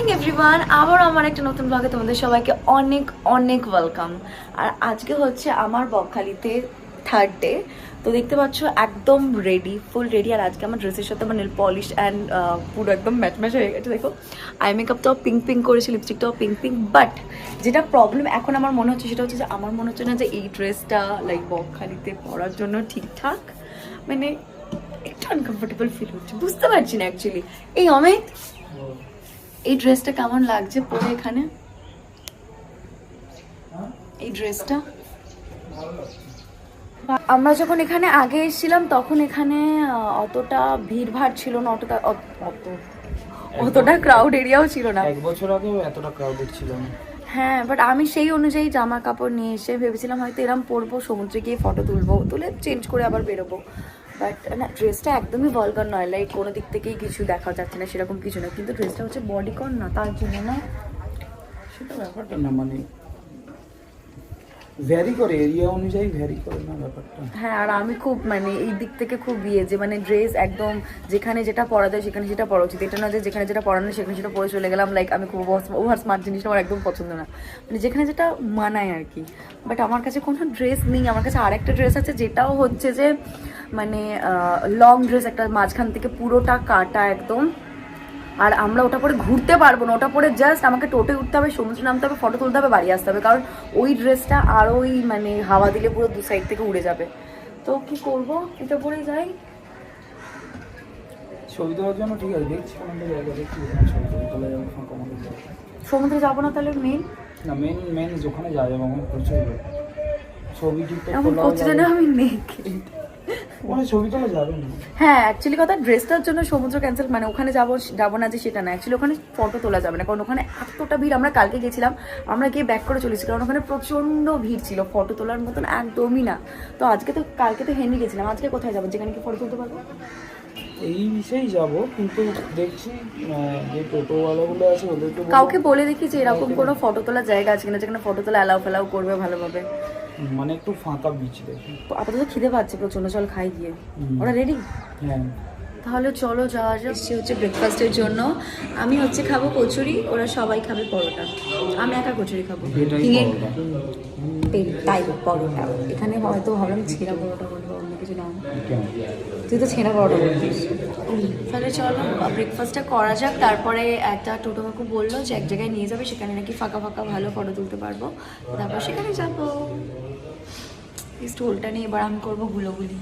Morning everyone আবার আমার একটা নতুন ব্লগে তোমাদের সবাইকে অনেক অনেক ওয়েলকাম আর আজকে হচ্ছে আমার বকখালিতে থার্ড ডে তো দেখতে পাচ্ছ, একদম রেডি ফুল রেডি আর আজকে আমার ড্রেসের সাথে আমার নেল পলিশ অ্যান্ড পুরো একদম ম্যাচ হয়ে গেছে, দেখো। আই মেকআপটাও পিঙ্ক পিঙ্ক করেছি লিপস্টিকটাও পিঙ্ক পিঙ্ক বাট যেটা প্রবলেম এখন আমার মনে হচ্ছে, সেটা হচ্ছে যে আমার মনে হচ্ছে না যে এই ড্রেসটা লাইক বকখালিতে পরার জন্য ঠিকঠাক। মানে একটু আনকমফোর্টেবল ফিল হচ্ছে। বুঝতে পারছি না অ্যাকচুয়ালি এই অমিত? এই ড্রেসটা কেমন লাগছে পরে এখানে? এই ড্রেসটা আমরা যখন এখানে আগে এসেছিলাম তখন এখানে অতটা ভিড় ভাড় ছিল না অতটা অত- অত অতটা ক্রাউড এরিয়াও ছিল না। এক বছর আগেও এতটা ক্রাউডেড ছিল না। হ্যাঁ বাট আমি সেই অনুযায়ী জামা কাপড় নিয়ে এসে ভেবেছিলাম হয়তো এরম পরবো সমুদ্রে গিয়ে ফটো তুলবো তুলে চেঞ্জ করে আবার বেরোবো। বাট না ড্রেসটা একদমই ভলগার নয়। লাইক কোনো দিক থেকেই কিছু দেখা যাচ্ছে না, সেরকম কিছু না কিন্তু ড্রেসটা হচ্ছে বডি কন না, তার জন্য না, সেটা ব্যাপারটা না মানে ভ্যারি করে এরিয়া অনুযায়ী ভ্যারি করে না ব্যাপারটা। হ্যাঁ আর আমি খুব মানে এই দিক থেকে খুব বিয়ে যে মানে ড্রেস একদম যেখানে যেটা পরা যায় সেখানে সেটা পরা উচিত। এটা না যে যেখানে যেটা পরানো সেখানে সেটা পরে চলে গেলাম লাইক আমি খুব ওভার স্মার্ট জিনিসটা আমার একদম পছন্দ না। মানে যেখানে যেটা মানায় আর কি। বাট আমার কাছে কোনো ড্রেস নেই, আমার কাছে আরেকটা ড্রেস আছে যেটাও হচ্ছে যে মানে লং ড্রেস একটা মাঝখান থেকে পুরোটা কাটা একদম। আর আমরা ওটা পরে ঘুরতে পারব না ওটা পরে জাস্ট আমাকে টোটে উঠতে হবে সমুদ্রে নামতে হবে ফটো তুলতে হবে বাড়ি আসতে হবে কারণ ওই ড্রেসটা আর ওই মানে হাওয়া দিলে পুরো দু সাইড থেকে উড়ে যাবে। তো কি করব? এটা পরে যাই। ছবি তোলার জন্য ঠিক আছে দেখছি। সমুদ্রে যাব না তাহলে মেন না মেন মেন যেখানে যাওয়া যাবে প্রচুর ছবি ঠিকঠাক আমি নেই ওখানে ছবি তোলা যাবে না। হ্যাঁ অ্যাকচুয়ালি কথা ড্রেসটার জন্য সমুদ্র ক্যান্সেল মানে ওখানে যাব যাব না যে সেটা না। অ্যাকচুয়ালি ওখানে ফটো তোলা যাবে না, কারণ ওখানে এতটা ভিড়, আমরা কালকে গেছিলাম, আমরা গিয়ে ব্যাক করে কারণ ওখানে প্রচণ্ড ভিড় ছিল ফটো তোলার মতন একদমই না। তো আজকে তো, কালকে তো হেনরি গেছিলাম, আজকে কোথায় যাব? যেখানে কি ফটো তুলতে পারব? এই বিষয়েই যাব কিন্তু দেখছি যে টোটোওয়ালাগুলো আছে ওদেরকে কাউকে বলে দেখি যে এরকম কোনো ফটো তোলার জায়গা আছে কিনা যেখানে ফটো তোলা অ্যালাউ ফেলাও করবে ভালোভাবে। মানে একটু ফাঁকা বিচ দেখি। আপাতত খিদে পাচ্ছে প্রচণ্ড চল খাই গিয়ে। ওরা রেডি হ্যাঁ। তাহলে চলো যাওয়া যাক। সে হচ্ছে ব্রেকফাস্টের জন্য। আমি হচ্ছে খাব কচুরি ওরা সবাই খাবে পরোটা। আমি একা কচুরি খাব। তাই পরোটা। এখানে হয়তো ভাবলাম ছেঁড়া পরোটা বলব অন্য কিছু নাম? তুই তো ছেঁড়া পরোটা বলতিস তাহলে চলো ব্রেকফাস্টটা করা যাক, তারপরে একটা টোটো কাকু বলল যে এক জায়গায় নিয়ে যাবে, সেখানে নাকি ফাঁকা ফাঁকা ভালো ফটো তুলতে পারব। তারপর সেখানে যাব। স্টোলটা নিয়ে এবার আমি করব গুলোগুলি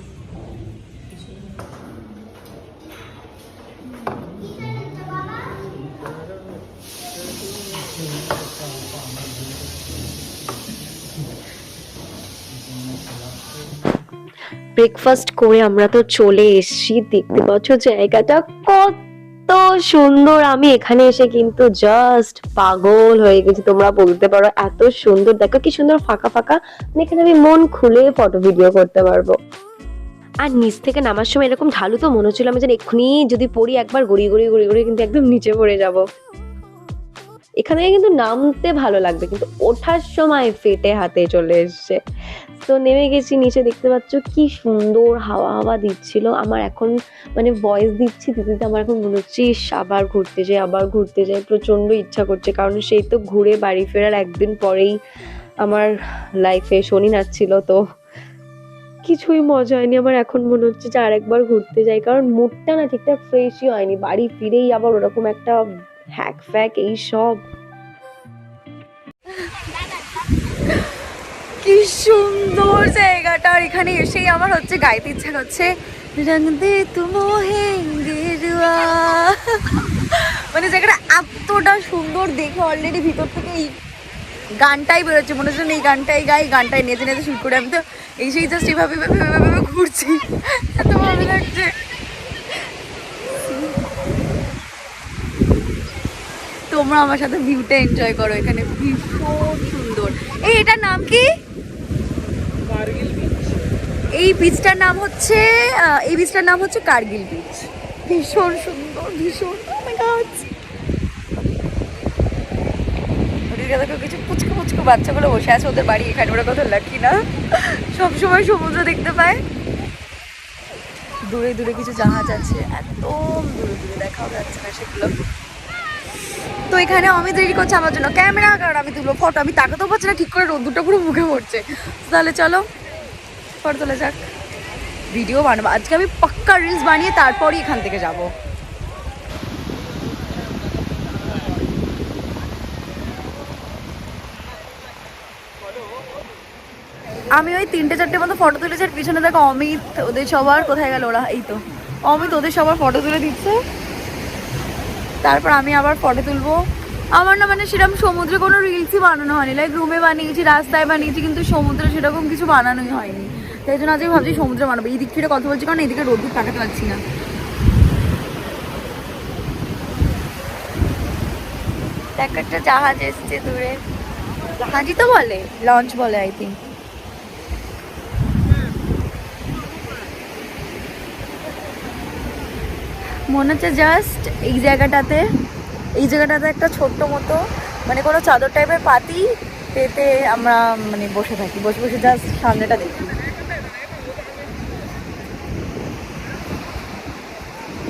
ব্রেকফাস্ট করে আমরা তো চলে এসেছি। দেখতে পাচ্ছ জায়গাটা কত সুন্দর। আমি এখানে এসে কিন্তু জাস্ট পাগল হয়ে গেছি। তোমরা বলতে পারো এত সুন্দর। দেখো কি সুন্দর ফাঁকা ফাঁকা। মানে এখানে আমি মন খুলে ফটো ভিডিও করতে পারব। আর নিচ থেকে নামার সময় এরকম ঢালু তো মনে হচ্ছিল আমি যেন এক্ষুনি যদি পড়ি একবার গড়িয়ে গড়িয়ে গড়িয়ে গড়িয়ে কিন্তু একদম নিচে পড়ে যাব। এখানে কিন্তু নামতে ভালো লাগবে, কিন্তু ওঠার সময় ফেটে হাতে চলে এসছে। তো নেমে গেছি, নিচে দেখতে পাচ্ছ কি সুন্দর হাওয়া হাওয়া দিচ্ছিল। আমার এখন মানে ভয়েস দিচ্ছি, দিতে দিতে আমার এখন মনে হচ্ছে আবার ঘুরতে যাই, আবার ঘুরতে যাই, প্রচণ্ড ইচ্ছা করছে। কারণ সেই তো ঘুরে বাড়ি ফেরার একদিন পরেই আমার লাইফে শনি নাচছিল, তো কিছুই মজা হয়নি। আমার এখন মনে হচ্ছে যে আরেকবার ঘুরতে যাই, কারণ মুডটা না ঠিকঠাক ফ্রেশই হয়নি। বাড়ি ফিরেই আবার ওরকম একটা হ্যাক ফ্যাক এই সব। কি সুন্দর জায়গাটা, আর এখানে এসেই আমার হচ্ছে গাইতে ইচ্ছা করছে। রং দে তুমো গেরুয়া মানে জায়গাটা এতটা সুন্দর দেখে অলরেডি ভিতর থেকে এই গানটাই বেরোচ্ছে। মনে হচ্ছে এই গানটাই গাই গানটাই নেচে নেচে শুট করে। আমি তো এই সেই জাস্ট এইভাবে ঘুরছি। এত ভালো লাগছে। তোমরা আমার সাথে ভিউটা এনজয় করো এখানে ভীষণ সুন্দর। এই এটার নাম কি? এই বিচটার নাম হচ্ছে এই বিচটার নাম হচ্ছে কার্গিল বিচ ভীষণ সুন্দর ভীষণ Oh কিছু পুচকু পুচকু বাচ্চাগুলো বসে আছে ওদের বাড়ি এখানে ওরা কত লাকি না? সবসময় সমুদ্র দেখতে পায়। দূরে দূরে কিছু জাহাজ আছে একদম দূরে দূরে দেখাও যাচ্ছে না সেগুলো। তো এখানে অমিত রেডি করছে আমার জন্য। ক্যামেরা কারণ আমি তুলবো ফটো আমি তাকাতেও পারছি না, ঠিক করে রোদ্দুরটা পুরো মুখে পড়ছে। তাহলে চলো ফটো তোলা যাক। ভিডিও বানাবো। আজকে আমি পাক্কা রিলস বানিয়ে তারপরই এখান থেকে যাব। আমি ওই তিনটে চারটে মতো ফটো তুলেছি, আর পিছনে দেখো অমিত, ওদের সবার কোথায় গেল ওরা? এই তো, অমিত ওদের সবার ফটো তুলে দিচ্ছে। তারপর আমি আবার ফটো তুলবো। আমার না মানে সেরকম সমুদ্রে কোনো রিলসই বানানো হয়নি। লাইক রুমে বানিয়েছি, রাস্তায় বানিয়েছি, কিন্তু সমুদ্রে সেরকম কিছু বানানোই হয়নি। তাই জন্য আজকে ভাবছি সমুদ্রে বানাবো। এই দিক থেকে কথা বলছি কারণ এইদিকে রোদ্দুর তাকাতে পারছি না। একটা জাহাজ এসছে দূরে। জাহাজই তো বলে লঞ্চ বলে আই থিঙ্ক মনে হচ্ছে জাস্ট এই জায়গাটাতে এই জায়গাটাতে একটা ছোট্ট মতো মানে কোনো চাদর টাইপের পাতি পেতে আমরা মানে বসে থাকি। বসে বসে জাস্ট সামনেটা দেখি।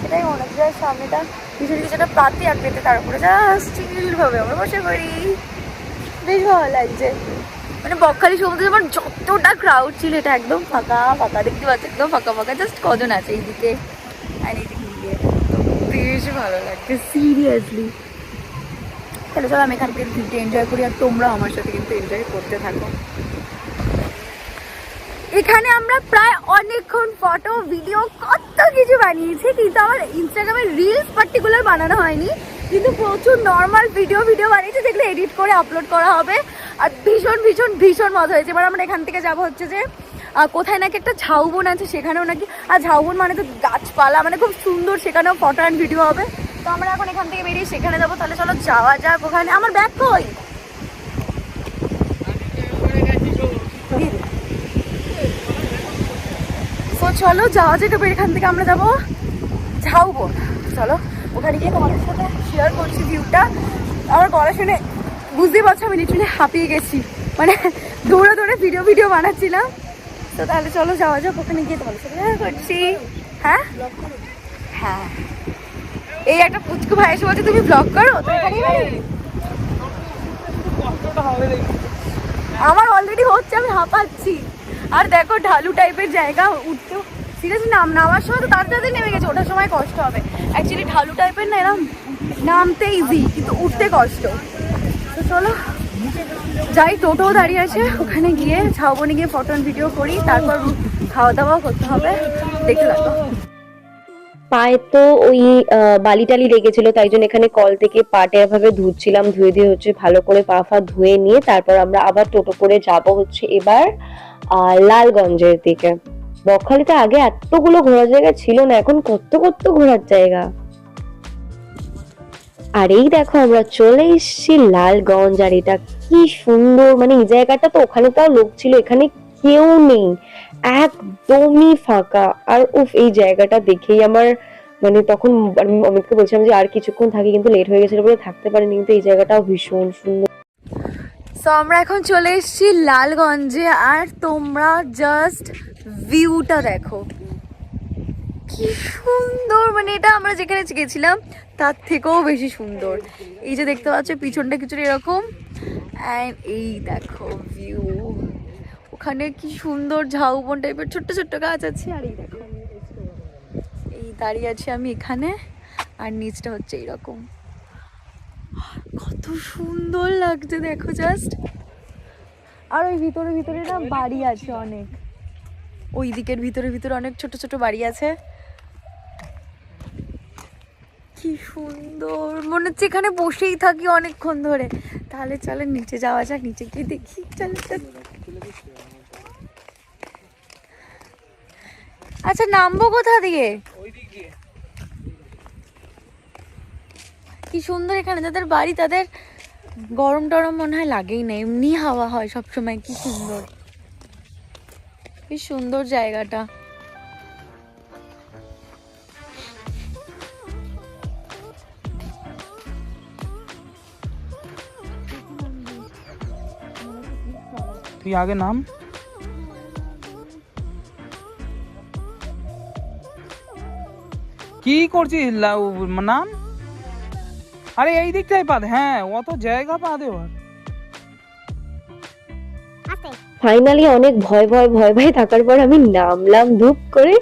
সেটাই মনে হচ্ছে just সামনেটা। পিছনে কিছু একটা পাতি আর পেতে, তার উপরে জাস্ট চিল ভাবে আমরা বসে পড়ি। বেশ ভালো লাগছে। মানে বকখালি সমুদ্রে যেমন যতটা ক্রাউড ছিল, এটা একদম ফাঁকা ফাঁকা দেখতে পাচ্ছি, একদম ফাঁকা ফাঁকা জাস্ট কজন আছে এইদিকে? আর এইদিকে গিয়ে বেশ ভালো লাগছে সিরিয়াসলি তাহলে চলো আমি এখান থেকে ভিডিও এনজয় করি আর তোমরা আমার সাথে কিন্তু এনজয় করতে থাকো। এখানে আমরা প্রায় অনেকক্ষণ ফটো ভিডিও কত কিছু বানিয়েছি, কিন্তু আমার ইনস্টাগ্রামে রিলস পার্টিকুলার বানানো হয়নি। কিন্তু প্রচুর নর্মাল ভিডিও ভিডিও বানিয়েছি, যেগুলো এডিট করে আপলোড করা হবে। আর ভীষণ ভীষণ ভীষণ মজা হয়েছে। এবার আমরা এখান থেকে যাব হচ্ছে যে কোথায় নাকি একটা ঝাউবন আছে, সেখানেও নাকি, আর ঝাউবন মানে তো গাছপালা মানে খুব সুন্দর, সেখানেও ফটো অ্যান্ড ভিডিও হবে। তো আমরা এখন এখান থেকে বেরিয়ে সেখানে যাব, তাহলে চলো যাওয়া যাক ওখানে। আমার ব্যাগ কই। তো চলো, যাওয়া যাক এবার এখান থেকে আমরা যাব ঝাউবন। চলো, ওখানে গিয়ে তোমাদের সাথে শেয়ার করছি ভিউটা আমার গলা শুনে বুঝতেই পারছ আমি লিটারালি হাঁপিয়ে গেছি। মানে দৌড়ে দৌড়ে ভিডিও ভিডিও বানাচ্ছিলাম। তো তাহলে চলো যাওয়া যাক, ওখানে গিয়ে তোমাদের করছি। হ্যাঁ? হ্যাঁ। এই একটা পুচকু ভাই এসে বলছে, তুমি ব্লগ করো? আমার অলরেডি হচ্ছে, আমি হাঁপাচ্ছি। আর দেখো, ঢালু টাইপের জায়গা উঠতেও সিরিয়াসলি নাম নামার সময় তো তাড়াতাড়ি নেমে গেছে, ওঠার সময় কষ্ট হবে। অ্যাকচুয়ালি ঢালু টাইপের না এরকম নামতে ইজি কিন্তু উঠতে কষ্ট। তো চলো। যাই, টোটো দাঁড়িয়ে আছে। ওখানে গিয়ে ঝাউবনে গিয়ে ফটো ভিডিও করি, তারপর খাওয়া দাওয়া করতে হবে। দেখতে থাকো পায়ে তো ওই বালি টালি লেগেছিল, তাই জন্য এখানে কল থেকে পাটা এভাবে ধুচ্ছিলাম, ধুয়ে দিয়ে হচ্ছে ভালো করে পা ফা ধুয়ে নিয়ে তারপর আমরা আবার টোটো করে যাব হচ্ছে এবার লালগঞ্জের দিকে। বকখালিতে আগে এতগুলো ঘোরার জায়গা ছিল না, এখন কত কত ঘোরার জায়গা। আর এই দেখো আমরা চলে এসেছি লালগঞ্জ আর এটা কি সুন্দর মানে এই জায়গাটা তো ওখানে তাও লোক ছিল, এখানে কেউ নেই। একদমই ফাঁকা। আর উফ, এই জায়গাটা দেখেই আমার মানে তখন অমিতকে বলছিলাম যে আর কিছুক্ষণ থাকি, কিন্তু লেট হয়ে গেছিল বলে থাকতে পারিনি, কিন্তু এই জায়গাটাও ভীষণ সুন্দর। সো আমরা এখন চলে এসেছি লালগঞ্জে, আর তোমরা জাস্ট ভিউটা দেখো। কি সুন্দর মানে এটা আমরা যেখানে গেছিলাম তার থেকেও বেশি সুন্দর। এই যে দেখতে পাচ্ছ, পিছনটা কিছুটা এরকম। অ্যান্ড এই দেখো ভিউ ওখানে কি সুন্দর ঝাউবন টাইপের ছোট্ট ছোট্ট গাছ আছে, আর এই দেখো। এই দাঁড়িয়ে আছি আমি এখানে, আর নিচটা হচ্ছে এইরকম কত সুন্দর লাগছে, দেখো জাস্ট আর ওই ভিতরে ভিতরে না বাড়ি আছে অনেক। ওই দিকের ভিতরে ভিতরে অনেক ছোট ছোট বাড়ি আছে। কি সুন্দর। মনে হচ্ছে এখানে বসেই থাকি অনেকক্ষণ ধরে। তাহলে চলে নিচে যাওয়া যাক, নিচে গিয়ে দেখি। চল আচ্ছা নামবো কোথা দিয়ে? কি সুন্দর এখানে। যাদের বাড়ি তাদের গরম টরম মনে হয় লাগেই না। এমনি হাওয়া হয় সবসময়। কি সুন্দর। কি সুন্দর জায়গাটা। তুই আগে নাম কি করছিস লাউ নাম আরে এই দিকটাই পা দে হ্যাঁ অত জায়গা পা দে ফাইনালি অনেক ভয় ভয় ভয় ভয় থাকার পর আমি নামলাম ধূপ করে।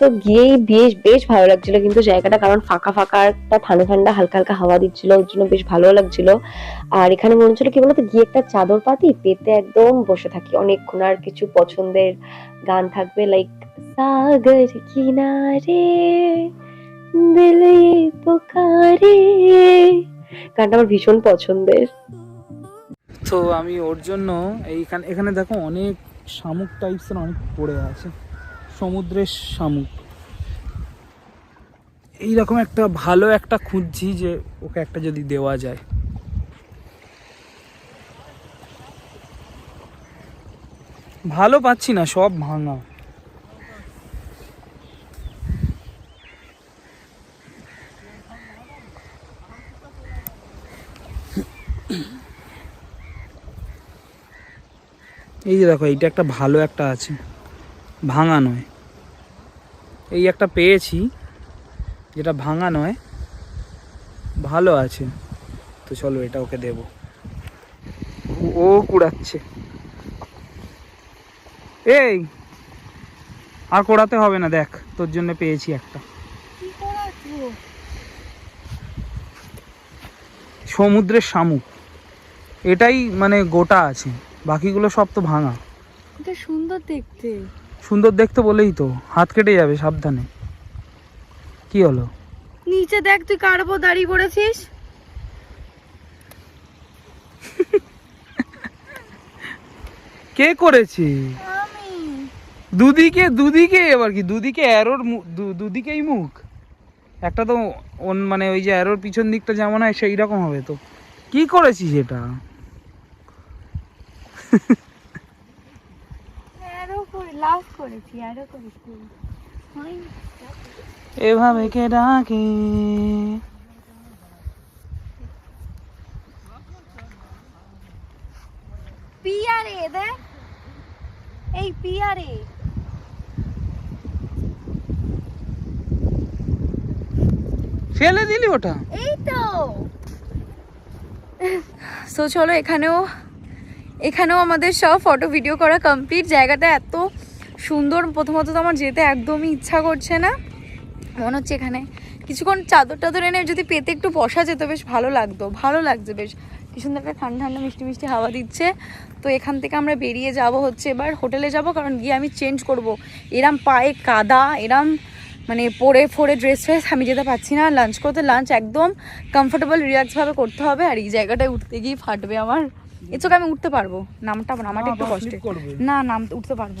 তো গিয়েই বেশ বেশ ভালো লাগছিল কিন্তু জায়গাটা কারণ ফাঁকা ফাঁকা একটা ঠান্ডা ঠান্ডা, হালকা হালকা হাওয়া দিচ্ছিল। ওর জন্য বেশ ভালো লাগছিল। আর এখানে মনে হচ্ছিল কি বলতো, গিয়ে একটা চাদর পাতি পেতে একদম বসে থাকি। অনেকক্ষণ আর কিছু পছন্দের গান থাকবে লাইক সাগর কিনারে, দিল পুকারে। গানটা আমার ভীষণ পছন্দের। তো আমি ওর জন্য এইখানে, এখানে দেখো অনেক শামুক টাইপসের অনেক পড়ে আছে। সমুদ্রের শামুক। এইরকম একটা ভালো একটা খুঁজছি যে ওকে একটা যদি দেওয়া যায়। ভালো পাচ্ছি না, সব ভাঙা। এই যে দেখো এইটা একটা ভালো একটা আছে। ভাঙা নয়। এই একটা পেয়েছি যেটা ভাঙা নয়। ভালো আছে। তো চলো এটা ওকে দেব। ও- কুড়াচ্ছে। এই আর কোড়াতে হবে না দেখ তোর জন্য পেয়েছি একটা। সমুদ্রের শামুক। এটাই মানে গোটা আছে। বাকিগুলো সব তো ভাঙা। এটা সুন্দর দেখতে। সুন্দর দেখতে বলেই তো হাত কেটে যাবে সাবধানে। কি হলো? নিচে দেখ তুই কার উপর দাঁড়িয়ে পড়েছিস। কে করেছে? দুদিকে দুদিকে এবার কি? দুদিকে অ্যারোর দুদিকেই মুখ? একটা তো মানে ওই যে অ্যারোর পিছন দিকটা যেমন হয় সেই রকম হবে তো। কি করেছিস এটা আরও করে লাভ করেছি আরও করেছি এভাবে কে ডাকে? পিয়ারে দেখ। এই পিয়ারে। ফেলে দিলি ওটা? এই তো। সো চলো এখানেও এখানেও আমাদের সব ফটো ভিডিও করা কমপ্লিট জায়গাটা এত সুন্দর। প্রথমত তো আমার যেতে একদমই ইচ্ছা করছে না। মনে হচ্ছে এখানে কিছুক্ষণ চাদর টাদর এনে যদি পেতে একটু বসা যেত, বেশ ভালো লাগতো, ভালো লাগছে বেশ। কি সুন্দর একটা ঠান্ডা ঠান্ডা মিষ্টি মিষ্টি হাওয়া দিচ্ছে। তো এখান থেকে আমরা বেরিয়ে যাব হচ্ছে এবার হোটেলে যাব, কারণ গিয়ে আমি চেঞ্জ করব। এরম পায়ে কাদা, এরম মানে পরে ফোরে ড্রেস ফ্রেস আমি যেতে পারছি না। লাঞ্চ করতে লাঞ্চ একদম কমফোর্টেবল রিল্যাক্সভাবে করতে হবে। আর এই জায়গাটায় উঠতে গিয়ে ফাটবে আমার। এছাড়া আমি উঠতে পারব। নামটা নামাটা একটু কষ্টে। না নাম উঠতে পারব।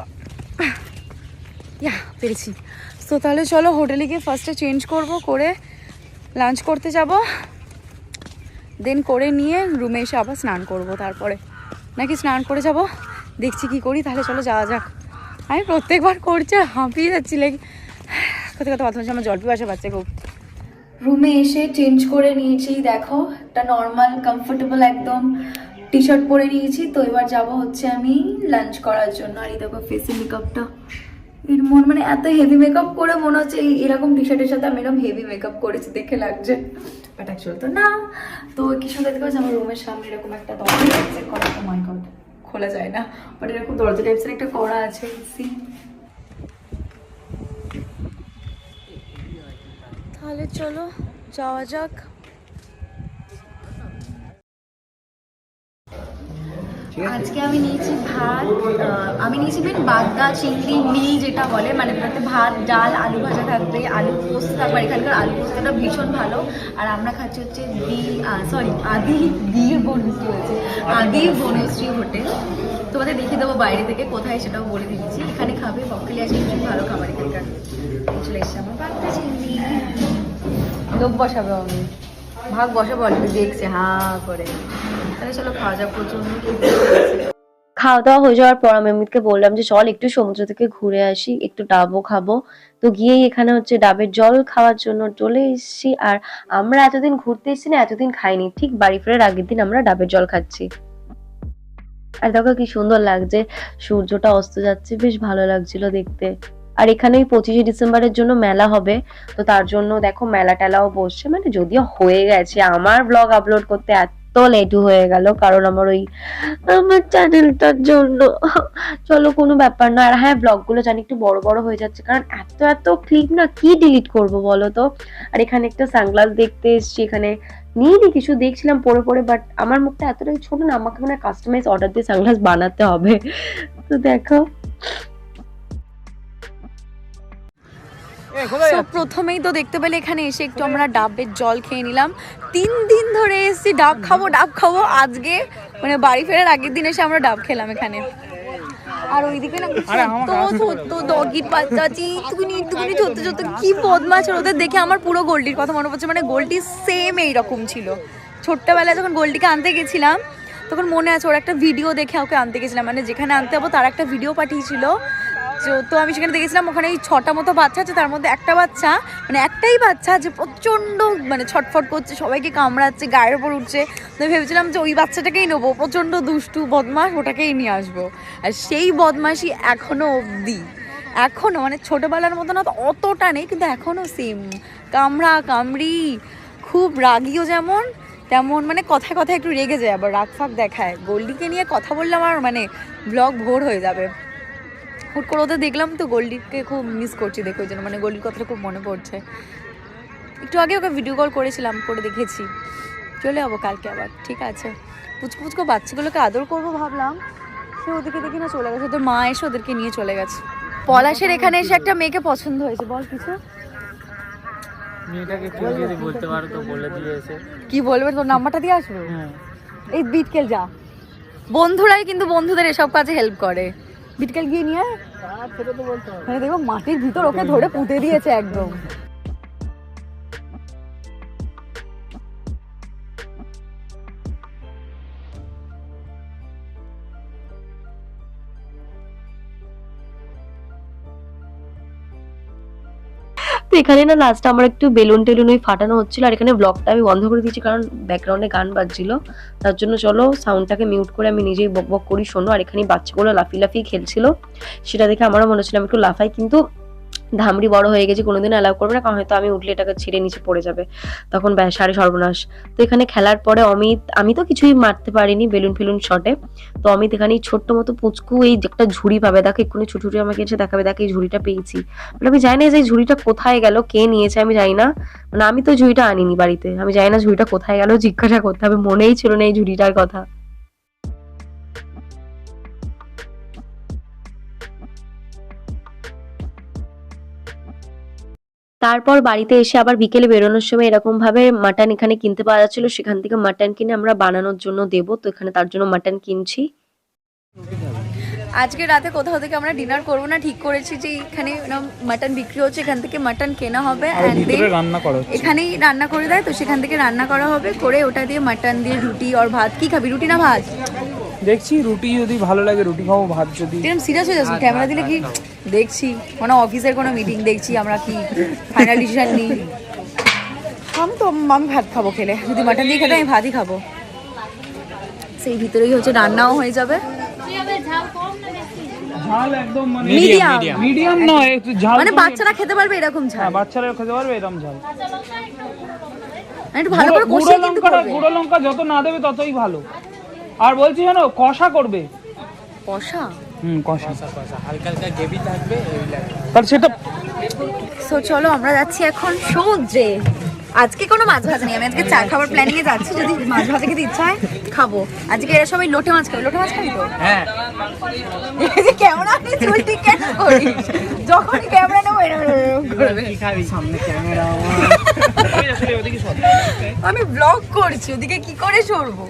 Oh. ইয়া পেরেছি। তো তাহলে চলো হোটেলে গিয়ে ফার্স্টে চেঞ্জ করব করে লাঞ্চ করতে যাব। দেন করে নিয়ে রুমে এসে আবার স্নান করব তারপরে। নাকি স্নান করে যাব? দেখছি কি করি তাহলে চলো যাওয়া যাক। আমি প্রত্যেকবার করছি হাঁপিয়ে যাচ্ছি লাইক কোথায় কথা কথা আমার জল পিপাসা পাচ্ছে খুব। রুমে এসে চেঞ্জ করে নিয়েছি। দেখো, একটা নর্মাল কমফোর্টেবল একদম টি শার্ট পরে নিয়েছি। তো এবার যাব হচ্ছে আমি লাঞ্চ করার জন্য। আর এই দেখো ফেসে মেকআপটা এর মন মানে এত হেভি মেকআপ করে মনে হচ্ছে এই এরকম টি শার্টের সাথে আমি এরকম হেভি মেকআপ করেছি, দেখে লাগছে। বাট অ্যাকচুয়ালি তো না। তো কি সুন্দর দেখতে আমার রুমের সামনে এরকম একটা দরজা করা মাই গড খোলা যায় না। বাট এরকম দরজা টাইপসের একটা করা আছে সি তাহলে চলো, যাওয়া যাক। আজকে আমি নিয়েছি ভাত আমি নিয়েছি মেন বাগদা চিংড়ি, মিল যেটা বলে মানে তাতে ভাত, ডাল, আলু ভাজা থাকবে, আলু পোস্ত থাকবে এখানকার আলু পোস্তটা ভীষণ ভালো। আর আমরা খাচ্ছি হচ্ছে দি সরি আদি, দির বনশ্রী হয়েছে। আদি বনশ্রী হোটেল। তোমাদের দেখিয়ে দেবো বাইরে থেকে কোথায় সেটাও বলে দিচ্ছি এখানে খাবে বকখালি আছে ভীষণ ভালো খাবার এখানকার। চলে এসছে আমার। বাগদা চিংড়ি। লোক বসাবে আমি ভাগ দেখছে, হা করে। তাহলে চলো খাওয়া যাক পেয়েছে। খাওয়া দাওয়া হয়ে যাওয়ার পর আমি অমিতকে বললাম যে, চল একটু সমুদ্র থেকে ঘুরে আসি, একটু ডাবও খাব। তো গিয়েই এখানে হচ্ছে ডাবের জল খাওয়ার জন্য চলে এসেছি। আর আমরা এতদিন ঘুরতে এসেছি না, এতদিন খাইনি। ঠিক বাড়ি ফেরার আগের দিন আমরা ডাবের জল খাচ্ছি। আর দেখো কি সুন্দর লাগছে, সূর্যটা অস্ত যাচ্ছে, বেশ ভালো লাগছিল দেখতে। আর এখানে ওই পঁচিশে ডিসেম্বরের জন্য মেলা হবে। তো তার জন্য দেখো মেলা টেলাও বসছে। মানে যদিও হয়ে গেছে, আমার ব্লগ আপলোড করতে এত লেটু হয়ে গেল, কারণ আমার ওই, আমার চ্যানেলটার জন্য। চলো কোনো ব্যাপার না। আর হ্যাঁ ব্লগগুলো জানি একটু বড় বড় হয়ে যাচ্ছে, কারণ এত এত ক্লিপ না কি ডিলিট করব বলো তো? আর এখানে একটা সানগ্লাস দেখতে এসছি, এখানে নিয়ে কিছু দেখছিলাম পরে পরে বাট আমার মুখটা এতটাই ছোট না, আমাকে মানে কাস্টমাইজ অর্ডার দিয়ে সানগ্লাস বানাতে হবে। তো দেখো। তো প্রথমেই তো দেখতে পেলে এখানে এসে একটু আমরা ডাবের জল খেয়ে নিলাম। তিন দিন ধরে এসেছি ডাব খাব ডাব খাব। আজকে মানে বাড়ি ফেরার আগের দিন এসে আমরা ডাব খেলাম এখানে। আর ওইদিকে না আরে আমার ছোট্ট ছোট্ট ডগির বাচ্চা চিতুকুনি ইতুকুনি ছোট্ট ছোট্ট কি বদমাশ আর ওদের দেখে আমার পুরো গোল্ডির কথা মনে পড়ছে। মানে সেম এইরকম ছিল। ছোট্টবেলায় যখন গোল্ডিকে আনতে গেছিলাম তখন মনে আছে ওর একটা ভিডিও দেখে ওকে আনতে গেছিলাম। মানে যেখানে আনতে যাব তার একটা ভিডিও পাঠিয়েছিল। তো- আমি সেখানে দেখেছিলাম, ওখানে এই ছটা মতো বাচ্চা আছে, তার মধ্যে একটা বাচ্চা মানে একটাই বাচ্চা যে প্রচণ্ড মানে ছটফট করছে, সবাইকে কামড়াচ্ছে, গায়ের ওপর উঠছে। তো আমি ভেবেছিলাম যে ওই বাচ্চাটাকেই নেব, প্রচণ্ড দুষ্টু বদমাস ওটাকেই নিয়ে আসব। আর সেই বদমাসই এখনও অবধি এখনও মানে ছোটোবেলার মতো না তো অতটা নেই, কিন্তু এখনও সেম কামড়া, কামড়ি, খুব রাগিও যেমন, তেমন মানে কথায় কথায় একটু রেগে যায়, আবার রাগ ফাগ দেখায়। গোল্ডিকে নিয়ে কথা বললে আমার মানে ব্লগ ভোর হয়ে যাবে। হুট করে ওদের দেখলাম তো গোল্ডিকে খুব মিস করছি দেখো ওই জন্য। মানে গোল্ডির কথাটা খুব মনে পড়ছে। একটু আগে ওকে ভিডিও কল করেছিলাম করে দেখেছি। চলে যাব কালকে আবার ঠিক আছে? পুচকু পুচকু বাচ্চাগুলোকে আদর করব ভাবলাম। সে ওদেরকে দেখি না চলে গেছে। ওদের মা এসে ওদেরকে নিয়ে চলে গেছে। পলাশের এখানে এসে একটা মেয়েকে পছন্দ হয়েছে। বল কিছু। মেয়েটাকে কেউ যদি বলতে পারো তো বলে দিয়েছে কি বলবে? তোর নাম্বারটা দিয়ে আসব? হ্যাঁ। এই বিটকেল যা। বন্ধুরাই কিন্তু বন্ধুদের এসব কাজে হেল্প করে। বিটকেল গিয়ে নিয়ে আয়। সেটা তো বলতে হবে মানে দেখো মাটির ভিতর ওকে ধরে পুঁতে দিয়েছে একদম এখানে না লাস্টে আমার একটু বেলুন টেলুন ওই ফাটানো হচ্ছিল, আর এখানে ব্লগটা আমি বন্ধ করে দিয়েছি কারণ ব্যাকগ্রাউন্ডে গান বাজছিল। তার জন্য চলো সাউন্ডটাকে মিউট করে আমি নিজেই বক বক করি, শোনো। আর এখানে বাচ্চাগুলো লাফি লাফি খেলছিল, সেটা দেখে আমারও মনে হচ্ছিল আমি একটু লাফাই, কিন্তু ধামড়ি বড় হয়ে গেছে কোনোদিন অ্যালাউ করবে না, কারণ হয়তো আমি উঠলে এটাকে ছিঁড়ে নিচে পড়ে যাবে। তখন সাড়ে সর্বনাশ। তো এখানে খেলার পরে অমিত, আমি তো কিছুই মারতে পারিনি বেলুন ফেলুন শটে তো অমিত এখানে এই ছোট্ট মতো পুচকু, এই একটা ঝুড়ি পাবে, দেখো এক্ষুনি ছুটুরি আমাকে এসে দেখাবে, দেখো এই ঝুড়িটা পেয়েছি। মানে আমি জানি না যে ঝুড়িটা কোথায় গেল, কে নিয়েছে, আমি জানি না। মানে আমি তো ঝুড়িটা আনিনি বাড়িতে, আমি জানি না ঝুড়িটা কোথায় গেল, জিজ্ঞাসা করতে হবে, মনেই ছিল না এই ঝুড়িটার কথা। তারপর বাড়িতে এসে আবার বিকেলে বেরোনোর সময় এরকম ভাবে মাটন এখানে কিনতে পাওয়া যাচ্ছিল। সেখান থেকে মাটন কিনে আমরা বানানোর জন্য দেবো। তো এখানে তার জন্য মাটন কিনছি। আজকে রাতে কোথাও থেকে আমরা ডিনার করব না ঠিক করেছি যে এখানে মাটন বিক্রি হচ্ছে এখান থেকে মাটন কেনা হবে এখানেই রান্না করে দেয় তো সেখান থেকে রান্না করা হবে। করে ওটা দিয়ে মাটন দিয়ে রুটি আর ভাত। কি খাবি? রুটি না ভাত? দেখছি রুটি যদি ভালো লাগে রুটি খাব ভাত যদি এরকম সিরিয়াস হয়ে যাচ্ছে ক্যামেরা দিলে কি দেখছি কোনো অফিসের কোনো মিটিং দেখছি আমরা কি ফাইনাল ডিসিশন নিই? আমি তো আমি ভাত খাব খেলে। যদি মাটন দিয়ে খেতে আমি ভাতই খাব। সেই ভিতরেই হচ্ছে রান্নাও হয়ে যাবে। ঝাল একদম মানে Medium. মিডিয়াম নয় একটু ঝাল মানে বাচ্চারা খেতে পারবে এরকম ঝাল। হ্যাঁ বাচ্চারা খেতে পারবে এরকম ঝাল। মানে একটু ভালো করে গুঁড়ো- কষিয়ে গুঁড়ো কিন্তু গুঁড়ো লঙ্কা যত না দেবে ততই ভালো। আর বলছি জানো কষা করবে। কষা? হুম কষা। হালকা হালকা গ্রেভি থাকবে তাহলে সেটা সো চলো আমরা যাচ্ছি এখন সমুদ্রে। আজকে কোনো মাছ ভাজা নেই। আমি আজকে চা খাবার প্ল্যানিং এ যাচ্ছি। যদি মাছ ভাজা খেতে ইচ্ছা হয় খাব। আজকে এরা সবাই লোটে মাছ খাবে। লোটে মাছ খাবি তো? হ্যাঁ। এই যে ক্যামেরা নিয়ে চুলটি কেন করিস যখন ক্যামেরা নেব সামনে ক্যামেরা আমি ব্লগ করছি। ওদিকে কি করে সরবো?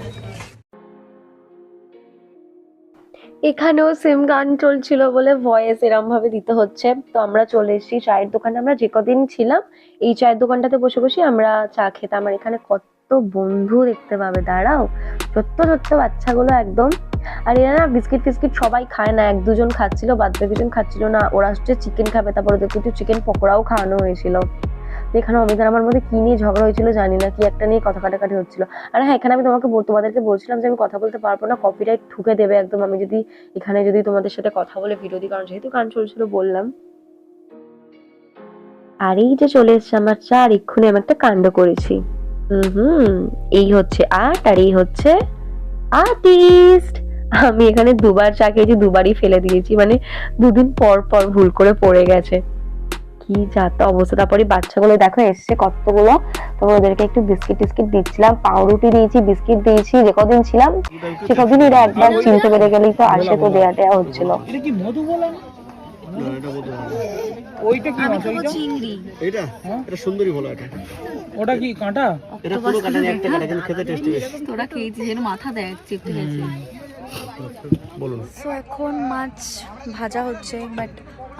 এখানেও সেম গান চলছিল বলে ভয়েস এরম ভাবে দিতে হচ্ছে। তো আমরা চলে এসেছি চায়ের দোকানে। আমরা যে কদিন ছিলাম, এই চায়ের দোকানটাতে বসে বসে আমরা চা খেতাম। আর এখানে কত বন্ধু দেখতে পাবে, দাঁড়াও। ছোট্ট ছোট্ট বাচ্চাগুলো একদম। আর এরা না বিস্কিট ফিস্কিট সবাই খায় না, এক দুজন খাচ্ছিল, বাদ বাকিজন খাচ্ছিল না। ওরা হচ্ছে চিকেন খাবে, তারপর দেখো একটু চিকেন পকোড়াও খাওয়ানো হয়েছিল। এখানে অমিতার আমার মধ্যে কি নিয়ে ঝগড়া হয়েছিল জানি না, কি একটা নিয়ে কথা কাটাকাটি হচ্ছিল। আর হ্যাঁ এখানে আমি তোমাকে তোমাদেরকে বলছিলাম যে আমি কথা বলতে পারব না কপিরাইট ঠুকে দেবে একদম। আমি যদি এখানে যদি তোমাদের সাথে কথা বলে ভিডিও দিই কারণ যেহেতু গান চলছিল বললাম। আর এই যে চলে এসছে আমার চা আর এক্ষুনি আমি একটা কাণ্ড করেছি। হুম হুম, এই হচ্ছে আর্ট আর এই হচ্ছে আর্টিস্ট আমি এখানে দুবার চা খেয়েছি, দুবারই ফেলে দিয়েছি মানে দুদিন পর পর ভুল করে পড়ে গেছে। কি যাতা অবস্থা। তারপরে বাচ্চাগুলো দেখো এসছে কতগুলো? তারপর ওদেরকে একটু বিস্কিট টিস্কিট দিচ্ছিলাম পাউরুটি দিয়েছি বিস্কিট দিয়েছি যে কদিন ছিলাম সে কদিন এরা একবার চিনতে পেরে গেলেই তো আসে তো দেয়া দেয়া হচ্ছিল। এটা কি মধু বলা না, এটা বোধ হয় না। ওইটা কি মাছ ওইটা চিংড়ি। এটা? হ্যাঁ? এটা সুন্দরী বলা এটা। ওটা কি কাঁটা? এটা পুরো কাটা একটা কাটা কিন্তু খেতে টেস্টি বেশি। তোরা খেয়েছিস যেন মাথা দেয় চেপটে গেছে বলুন। সো এখন মাছ ভাজা হচ্ছে বাট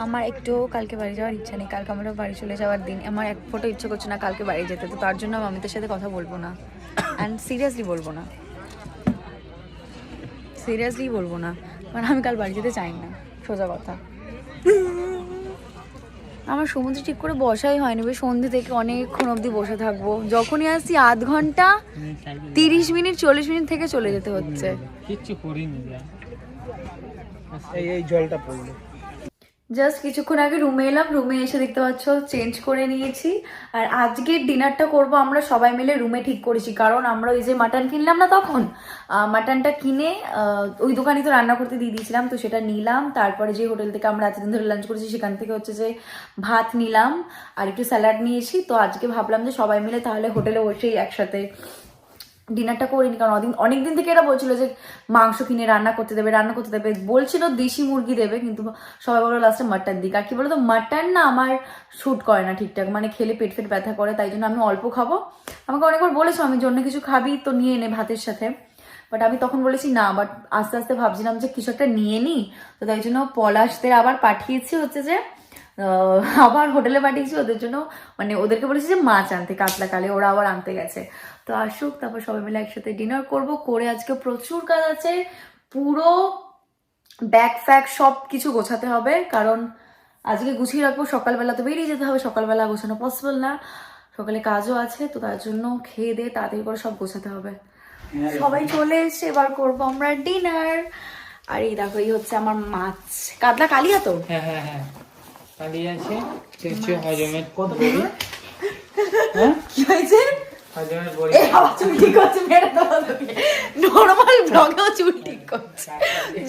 আমার একটু কালকে বাড়ি যাওয়ার ইচ্ছা নেই। কালকে আমারও বাড়ি চলে যাওয়ার দিন। আমার এক ফোটো ইচ্ছে করছে না কালকে বাড়ি যেতে তো তার জন্য আমি অমিতের সাথে কথা বলব না। অ্যান্ড সিরিয়াসলি বলব না। সিরিয়াসলি বলব না। কারণ আমি কাল বাড়ি যেতে চাই না। সোজা কথা। আমার সমুদ্রে ঠিক করে বসাই হয়নি বেশ সন্ধ্যে থেকে অনেকক্ষণ অবধি বসে থাকব। যখনই আসি আধ ঘণ্টা তিরিশ মিনিট চল্লিশ মিনিট থেকে চলে যেতে হচ্ছে। কিচ্ছু করিনি এই এই জলটা পড়ল। জাস্ট কিছুক্ষণ আগে রুমে এলাম রুমে এসে দেখতে পাচ্ছ চেঞ্জ করে নিয়েছি। আর আজকের ডিনারটা করব আমরা সবাই মিলে রুমে ঠিক করেছি, কারণ আমরা ওই যে মাটন কিনলাম না তখন? মাটনটা কিনে ওই দোকানে তো রান্না করতে দিয়ে দিয়েছিলাম, তো সেটা নিলাম। তারপরে যে হোটেল থেকে আমরা এতদিন ধরে লাঞ্চ করেছি, সেখান থেকে হচ্ছে যে ভাত নিলাম, আর একটু স্যালাড নিয়েছি। তো আজকে ভাবলাম যে সবাই মিলে তাহলে হোটেলে বসেই একসাথে ডিনারটা করিনি কারণ অদিন অনেক দিন থেকে এরা বলছিল যে মাংস কিনে রান্না করতে দেবে, রান্না করতে দেবে। বলছিল দেশি মুরগি দেবে, কিন্তু সবাই বলল লাস্টে মাটন দিক। আর কি বলতো মাটন না আমার শ্যুট করে না ঠিকঠাক মানে খেলে পেট ফেট ব্যথা করে, তাই জন্য আমি অল্প খাব। আমাকে অনেকবার বলেছ, আমি জন্য কিছু খাবি, তো নিয়ে এনে ভাতের সাথে। বাট আমি তখন বলেছি, না বাট আস্তে আস্তে ভাবছিলাম যে কিছু একটা নিয়ে নিই তো তাই জন্য পলাশদের আবার পাঠিয়েছি হচ্ছে যে আবার হোটেলে পাঠিয়েছি ওদের জন্য। মানে ওদেরকে বলেছি যে মাছ আনতে, কাতলা কালে। ওরা আবার আনতে গেছে। তো আসুক, তারপর সবাই মিলে একসাথে ডিনার করব। করে আজকে প্রচুর কাজ আছে। পুরো ব্যাগ ফ্যাগ সব কিছু গোছাতে হবে। কারণ আজকে গুছিয়ে রাখব। সকালবেলা তো বেরিয়ে যেতে হবে। সকালবেলা গোছানো পসিবল না। সকালে কাজও আছে, তো তার জন্য খেয়ে দিয়ে তাড়াতাড়ি করে সব গোছাতে হবে। সবাই চলে এসছে এবার করব আমরা ডিনার আর এই দেখো, এই হচ্ছে আমার মাছ। কাতলা কালিয়া তো? হ্যাঁ হ্যাঁ হ্যাঁ। কালি আছে হচ্ছে হজমের কত কি হয়েছে হজমের? বড়ি। এই আবার চুল ঠিক করছে মেরে দেওয়া নর্মাল ব্লগেও চুল ঠিক করছে।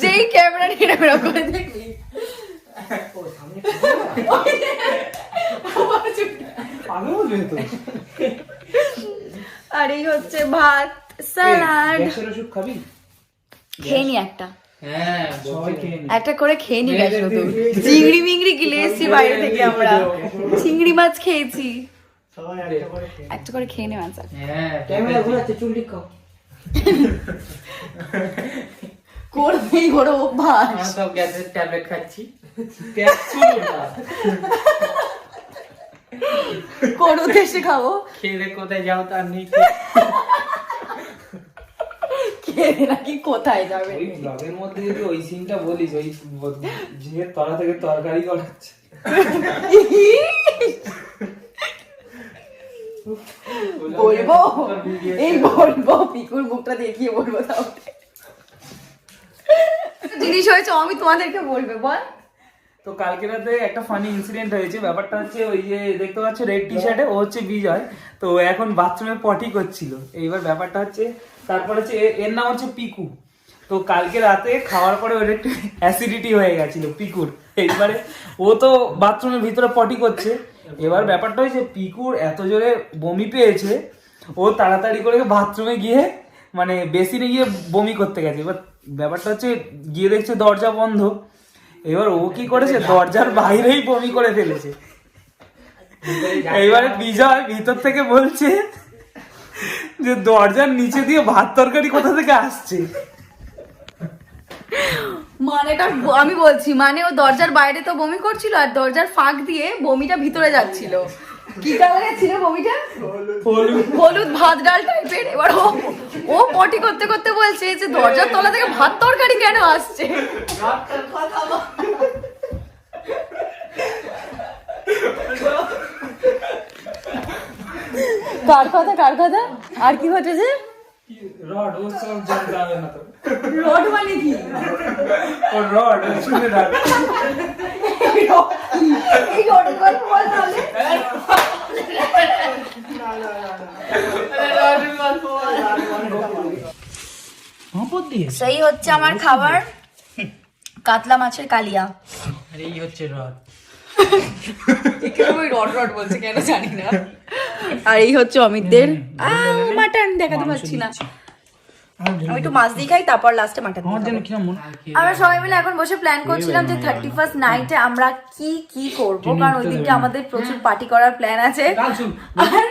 যেই ক্যামেরা নিয়ে করে দেখবি। আর এই হচ্ছে ভাত স্যালাড গ্যাসের ওষুধ খাবি? খেয়ে নি একটা। হ্যাঁ একটা করে খেয়ে নি চিংড়ি মিংড়ি গিলে বাইরে থেকে আমরা। চিংড়ি মাছ খেয়েছি। একটা করে খেয়ে মাছ হ্যাঁ ক্যামেরা ঘোরাচ্ছে চুল ঠিক খাও। করবেই ওর অভ্যাস। সব গ্যাসের ট্যাবলেট খাচ্ছি। কোন উদ্দেশ্যে খাব। দে কোথায় যাও তার নেই খেয়ে নাকি কোথায় যাবে। ব্লগের মধ্যে যদি ওই সিনটা বলিস ওই যে তলা থেকে তরকারি গলাচ্ছে বলব? এই বলব পিকুর মুখটা দেখিয়ে বলব তাহলে। জিনিস হয়েছে আমি তোমাদেরকে বলবে বল। তো কালকে রাতে একটা ফানি ইনসিডেন্ট হয়েছে ব্যাপারটা হচ্ছে ওই যে দেখতে পাচ্ছ রেড টি শার্টে ও হচ্ছে বিজয়। তো এখন বাথরুমে পটি করছিল। এইবার ব্যাপারটা হচ্ছে তারপর হচ্ছে এর নাম হচ্ছে পিকু। তো কালকে রাতে খাওয়ার পরে ওর একটু অ্যাসিডিটি হয়ে গেছিল, পিকুর। এইবারে ও তো বাথরুমের ভিতরে পটি করছে। এবার ব্যাপারটা হয়েছে, পিকুর এত জোরে বমি পেয়েছে, ও তাড়াতাড়ি করে বাথরুমে গিয়ে মানে বেসিনে গিয়ে বমি করতে গেছে। এবার ব্যাপারটা হচ্ছে, গিয়ে দেখছে দরজা বন্ধ। এবার ও কি করেছে, দরজার বাইরেই বমি করে ফেলেছে। এইবারে বিজয় ভিতর থেকে বলছে যে, দরজার নিচে দিয়ে ভাত তরকারি কোথা থেকে আসছে? মানেটা আমি বলছি মানে ও দরজার বাইরে তো বমি করছিল আর দরজার ফাঁক দিয়ে বমিটা ভিতরে যাচ্ছিল। কি কালারের ছিল বমিটা? হলুদ। ভাত ডাল টাইপের এবার ও ও পটি করতে করতে বলছে যে দরজার তলা থেকে ভাত তরকারি কেন আসছে? কার কথা কার কথা? আর কি ঘটেছে রড ও সব জানতে হবে না তো রড মানে কি ও রড শুনে রাখ রড কি? এই হোটেল গল্প বল তাহলে পাঁপড় দিয়ে সেই হচ্ছে আমার খাবার। কাতলা মাছের কালিয়া। আর এই হচ্ছে রথ কেন রড রড বলছে কেন জানি না। আর এই হচ্ছে অমিতদের। মাটন দেখাতে পারছি না। আমি একটু মাছ দিয়ে খাই তারপর লাস্টে মাটন আমার সবাই মিলে এখন বসে প্ল্যান করছিলাম যে থার্টি ফার্স্ট নাইটে আমরা কি কি করব কারণ ওই দিনকে আমাদের প্রচুর পার্টি করার প্ল্যান আছে। আর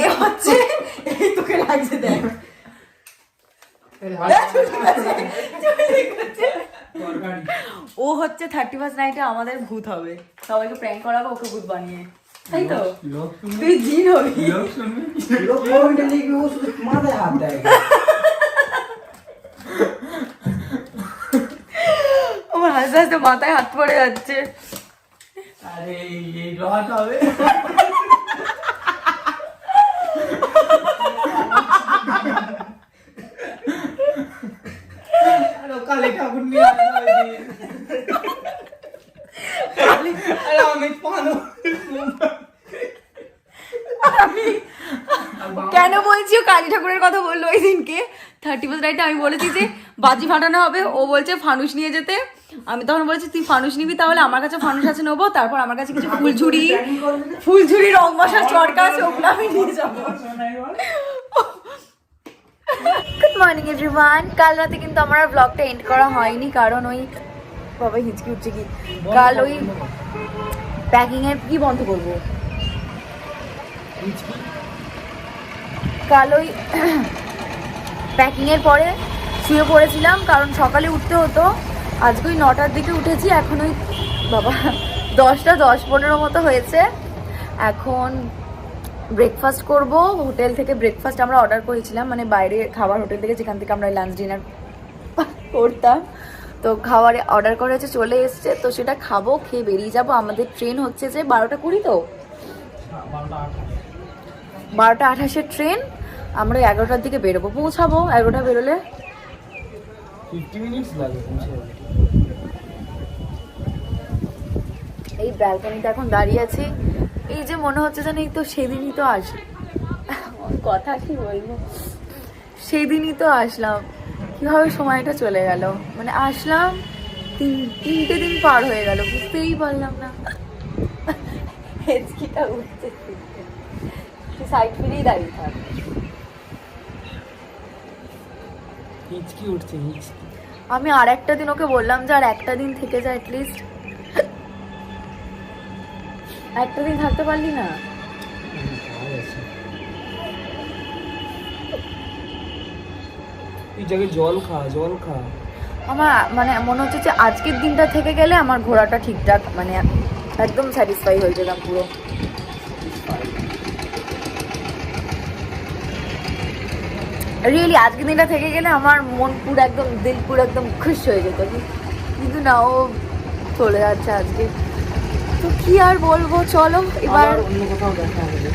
এ হচ্ছে তোকে লাগছে দেখ। ও হচ্ছে থার্টি ফার্স্ট নাইটে আমাদের ভূত হবে। সবাইকে প্র্যাঙ্ক করাবো ওকে ভূত বানিয়ে। তাই তো? তুই জিন হবি। আমার হাসতে হাসতে মাথায় হাত পড়ে যাচ্ছে। আরে এই হবে। কালী ঠাকুর নিয়ে আমি কেন বলছি ও কালী ঠাকুরের কথা বলল ওই দিনকে? থার্টি ফার্স্ট নাইটে আমি বলেছি যে বাজি ফাটানো হবে। ও বলছে ফানুস নিয়ে যেতে। আমি তখন বলেছি তুই ফানুস নিবি তাহলে? আমার কাছে ফানুস আছে নেব। তারপর আমার কাছে কিছু ফুলঝুরি ফুলঝুরি রং মশা আছে ওগুলো আমি নিয়ে যাব। গুড মর্নিং এভরিওয়ান কাল রাতে কিন্তু আমার ব্লগটা এন্ড করা হয়নি, কারণ ওই বাবা হিচকি উঠছে কি? কাল ওই প্যাকিং এর কি বন্ধ করব? কাল ওই প্যাকিং এর পরে শুয়ে পড়েছিলাম, কারণ সকালে উঠতে হতো। আজকে ওই নটার দিকে উঠেছি, এখন ওই বাবা দশটা দশ পনেরো মতো হয়েছে। এখন ব্রেকফাস্ট করব। হোটেল থেকে ব্রেকফাস্ট আমরা অর্ডার করেছিলাম। মানে বাইরে খাবার হোটেল থেকে যেখান থেকে আমরা লাঞ্চ ডিনার করতাম। তো খাবারে অর্ডার করা হয়েছে চলে এসছে। তো সেটা খাব খেয়ে বেরিয়ে যাব। আমাদের ট্রেন হচ্ছে যে বারোটা কুড়ি তো? বারোটা আঠাশের ট্রেন আমরা এগারোটার দিকে বেরোবো। পৌঁছাবো। এগারোটা বেরোলে? এই ব্যালকনিতে এখন দাঁড়িয়ে আছি। এই যে মনে হচ্ছে যেন এই তো সেদিনই তো আসি কথা কি বলব? সেদিনই তো আসলাম। কীভাবে সময়টা চলে গেল? মানে আসলাম তিন তিনটে দিন পার হয়ে গেল বুঝতেই পারলাম না। হেঁচকিটা উঠতে সাইড ফিরেই দাঁড়িয়ে থাক। হিচকি উঠছে হিচকি। আমি আর একটা দিন ওকে বললাম যে আর একটা দিন থেকে যা অ্যাটলিস্ট একটা দিন থাকতে পারলি না? তুই জায়গায় জল খা জল খা। আমার মানে মনে হচ্ছে যে আজকের দিনটা থেকে গেলে আমার ঘোরাটা ঠিকঠাক মানে একদম স্যাটিসফাই হয়ে যেতাম পুরো। রিয়েলি আজকের দিনটা থেকে গেলে আমার মন পুরো একদম দিল পুরো একদম খুশ হয়ে যেত। কিন্তু না ও চলে যাচ্ছে আজকে। তো কি আর বলব? চলো এবার অন্য কোথাও দেখা হবে।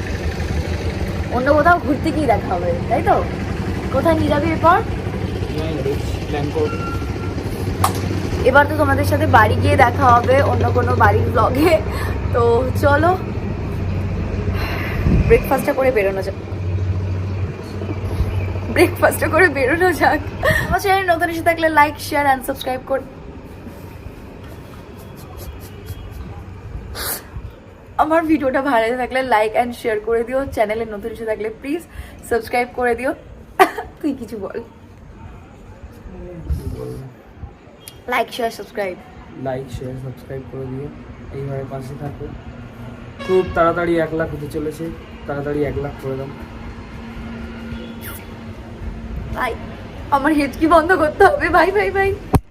অন্য কোথাও ঘুরতে গিয়ে দেখা হবে তাই তো? কোথায় নিয়ে যাবি এরপর? এবার তো তোমাদের সাথে বাড়ি গিয়ে দেখা হবে অন্য কোনো বাড়ির ব্লগে তো চলো ব্রেকফাস্টটা করে বেরোনো যাক। ব্রেকফাস্টটা করে বেরোনো যাক। আমার চ্যানেল নতুন এসে থাকলে লাইক শেয়ার অ্যান্ড সাবস্ক্রাইব কর আমার ভিডিওটা ভালো থাকলে লাইক অ্যান্ড শেয়ার করে দিও। চ্যানেলে নতুন এসে থাকলে প্লিজ সাবস্ক্রাইব করে দিও। তুই কিছু বল। Like share subscribe like share subscribe করে দিও। এইভাবে পাশে থাকো। খুব তাড়াতাড়ি এক লাখ হতে চলেছে। তাড়াতাড়ি এক লাখ করে দাও। ভাই আমার হেঁচকি বন্ধ করতে হবে? ভাই ভাই ভাই